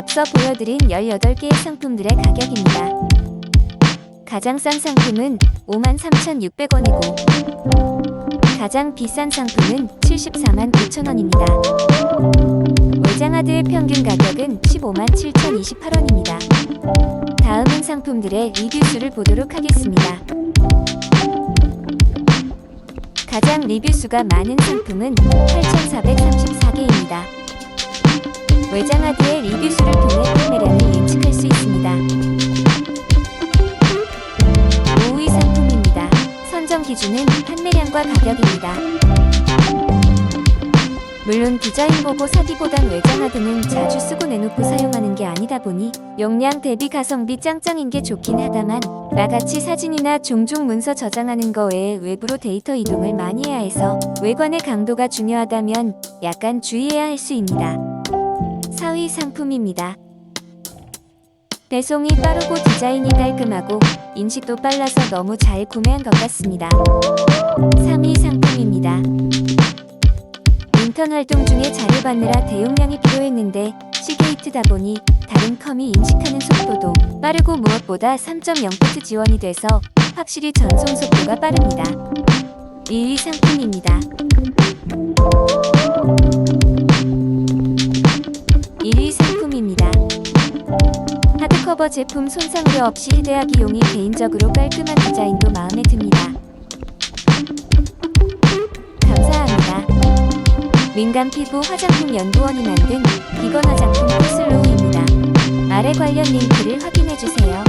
앞서 보여드린 18개의 상품들의 가격입니다. 가장 싼 상품은 53,600원이고 가장 비싼 상품은 74만 9천원입니다. 외장하드의 평균 가격은 15만 7,028원입니다. 다음은 상품들의 리뷰 수를 보도록 하겠습니다. 가장 리뷰 수가 많은 상품은 8,434개입니다. 외장하드의 리뷰 수를 기준은 판매량과 가격입니다. 물론 디자인 보고 사기보단 외장하드는 자주 쓰고 내놓고 사용하는 게 아니다 보니 용량 대비 가성비 짱짱인 게 좋긴 하다만 나같이 사진이나 종종 문서 저장하는 거 외에 외부로 데이터 이동을 많이 해야 해서 외관의 강도가 중요하다면 약간 주의해야 할수 있습니다. 4위 상품입니다. 배송이 빠르고 디자인이 깔끔하고 인식도 빨라서 너무 잘 구매한 것 같습니다. 3위 상품입니다. 인턴 활동 중에 자료 받느라 대용량이 필요했는데 시게이트다 보니 다른 컴이 인식하는 속도도 빠르고 무엇보다 3.0포트 지원이 돼서 확실히 전송 속도가 빠릅니다. 1위 상품입니다. 커버 제품 손상 우려 없이 휴대하기용이 개인적으로 깔끔한 디자인도 마음에 듭니다. 감사합니다. 민감 피부 화장품 연구원이 만든 비건 화장품 코슬로우입니다. 아래 관련 링크를 확인해주세요.